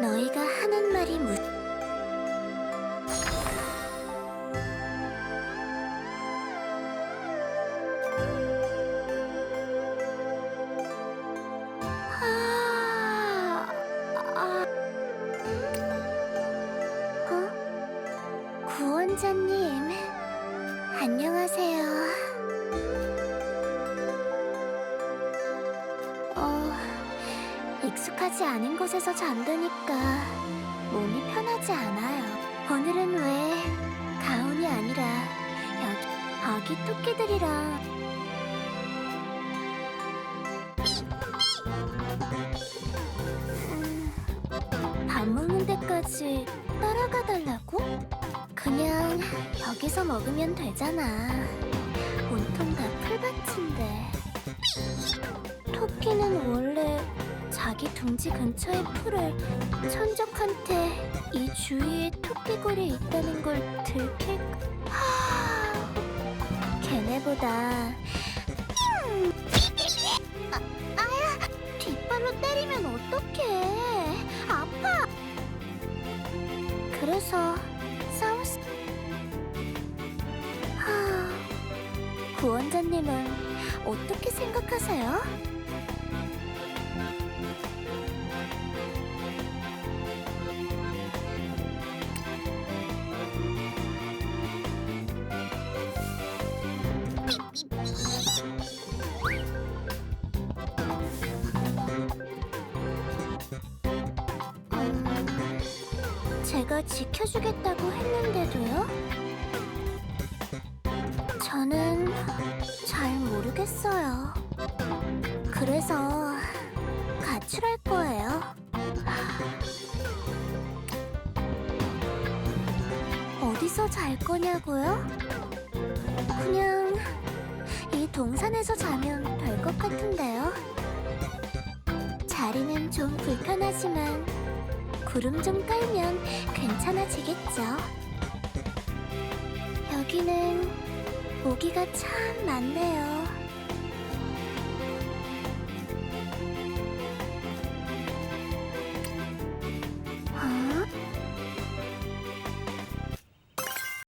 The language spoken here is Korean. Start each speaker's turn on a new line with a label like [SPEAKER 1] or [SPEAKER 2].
[SPEAKER 1] 너희가 하는 말이 무... 아... 아... 어? 구원자님, 안녕하세요. 익숙하지 않은 곳에서 잠드니까 몸이 편하지 않아요. 오늘은 왜 가온이 아니라 여기 아기 토끼들이랑 음, 밥 먹는 데까지 따라가 달라고? 그냥 여기서 먹으면 되잖아. 온통 다 풀밭인데. 토끼는 원래 자기 둥지 근처의 풀을 천적한테 이 주위에 토끼굴이 있다는 걸 들킬 하... 걔네보다 음. 아, 뒷발로 때리면 어떡해 아파 그래서 싸웠 하... 구원자님은 어떻게 생각하세요? 제가 지켜주겠다고 했는데도요? 저는 잘 모르겠어요. 그래서 가출할 거예요. 어디서 잘 거냐고요? 그냥 이 동산에서 자면 될것 같은데요. 자리는 좀 불편하지만 구름 좀 깔면 괜찮아지겠죠. 여기는 모기가 참 많네요.